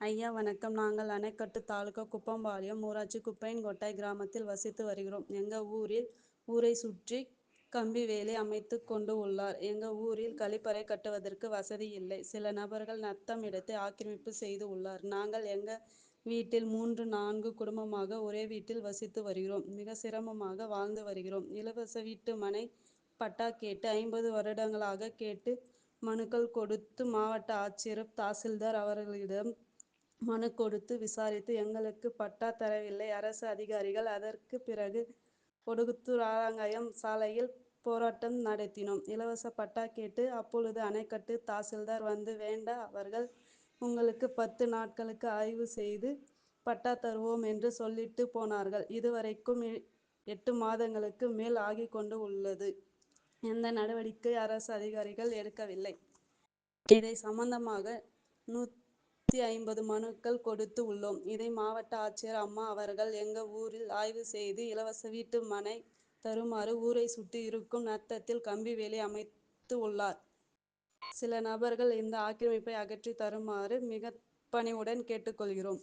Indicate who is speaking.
Speaker 1: ஐயா வணக்கம். நாங்கள் அணைக்கட்டு தாலுகா குப்பம்பாளையம் ஊராட்சி குப்பையன்கோட்டை கிராமத்தில் வசித்து வருகிறோம். எங்கள் ஊரில் ஊரை சுற்றி கம்பி வேலி அமைத்து கொண்டு உள்ளார். எங்கள் ஊரில் கழிப்பறை கட்டுவதற்கு வசதி இல்லை. சில நபர்கள் நத்தம் இடத்தை ஆக்கிரமிப்பு செய்து உள்ளார். நாங்கள் எங்கள் வீட்டில் மூன்று நான்கு குடும்பமாக ஒரே வீட்டில் வசித்து வருகிறோம். மிக சிரமமாக வாழ்ந்து வருகிறோம். இலவச வீட்டு மனை பட்டா கேட்டு ஐம்பது வருடங்களாக கேட்டு மனுக்கள் கொடுத்து மாவட்ட ஆட்சியர் தாசில்தார் அவர்களிடம் மனு கொடுத்து விசாரித்து எங்களுக்கு பட்டா தரவில்லை. அரசு அதிகாரிகள் அதற்கு பிறகு கொடுகுத்தூர் ஆலங்காயம் சாலையில் போராட்டம் நடத்தினோம். இலவச பட்டா கேட்டு அப்பொழுது அணைக்கட்டு தாசில்தார் வந்து வேண்டா அவர்கள் உங்களுக்கு பத்து நாட்களுக்கு ஆய்வு செய்து பட்டா தருவோம் என்று சொல்லிட்டு போனார்கள். இதுவரைக்கும் எட்டு மாதங்களுக்கு மேல் ஆகிக்கொண்டு உள்ளது. எந்த நடவடிக்கை அரசு அதிகாரிகள் எடுக்கவில்லை. இதை சம்பந்தமாக நூத்தி ஐம்பது மனுக்கள் கொடுத்து உள்ளோம். இதை மாவட்ட ஆட்சியர் அம்மா அவர்கள் எங்க ஊரில் ஆய்வு செய்து இலவச வீட்டு மனை தருமாறு ஊரை சுற்றி இருக்கும் நத்தத்தில் கம்பி வேலி அமைத்து உள்ளார். சில நபர்கள் இந்த ஆக்கிரமிப்பை அகற்றி தருமாறு மிக பணிவுடன் கேட்டுக்கொள்கிறோம்.